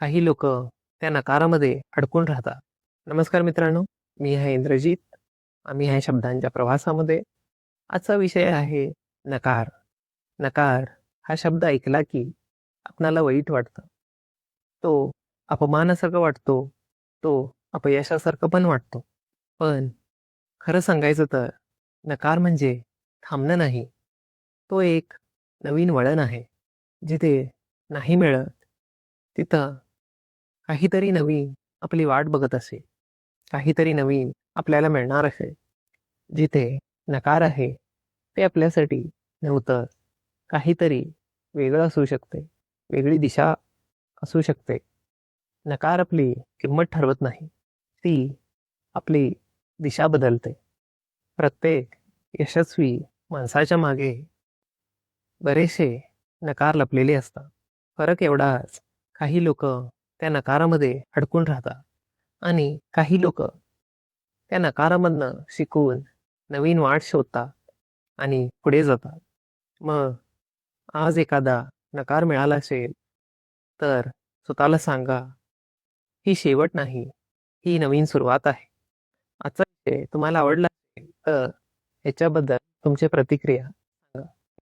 काही लोक त्या नकारामध्ये अडकून राहतात. नमस्कार मित्रांनो मी आहे इंद्रजित. आम्ही आहे शब्दांच्या प्रवासामध्ये. आजचा विषय आहे नकार. नकार हा शब्द ऐकला की आपणाला वाईट वाटतं. तो अपमानासारखं वाटतो. तो अपयशासारखं पण वाटतो. पण खरं सांगायचं तर नकार म्हणजे थांबणं नाही. तो एक नवीन वळण आहे. जिथे नाही मिळत तिथं काहीतरी नवीन आपली वाट बघत असे काहीतरी नवीन आपल्याला मिळणार असे जिथे नकार आहे ते आपल्यासाठी नव्हतं. काहीतरी वेगळं असू शकते. वेगळी दिशा असू शकते. नकार आपली किंमत ठरवत नाही. ती आपली दिशा बदलते. प्रत्येक यशस्वी माणसाच्या मागे बरेचसे नकार लपलेले असतात. फरक एवढाच काही लोक त्या नकारामध्ये अडकून राहतात. आणि काही लोक त्या नकारामधनं शिकून नवीन वाट शोधतात आणि पुढे जातात. मग आज एखादा नकार मिळाला असेल तर स्वतःला सांगा ही शेवट नाही ही नवीन सुरुवात आहे. आजचा विषय तुम्हाला आवडला असेल तर ह्याच्याबद्दल तुमची प्रतिक्रिया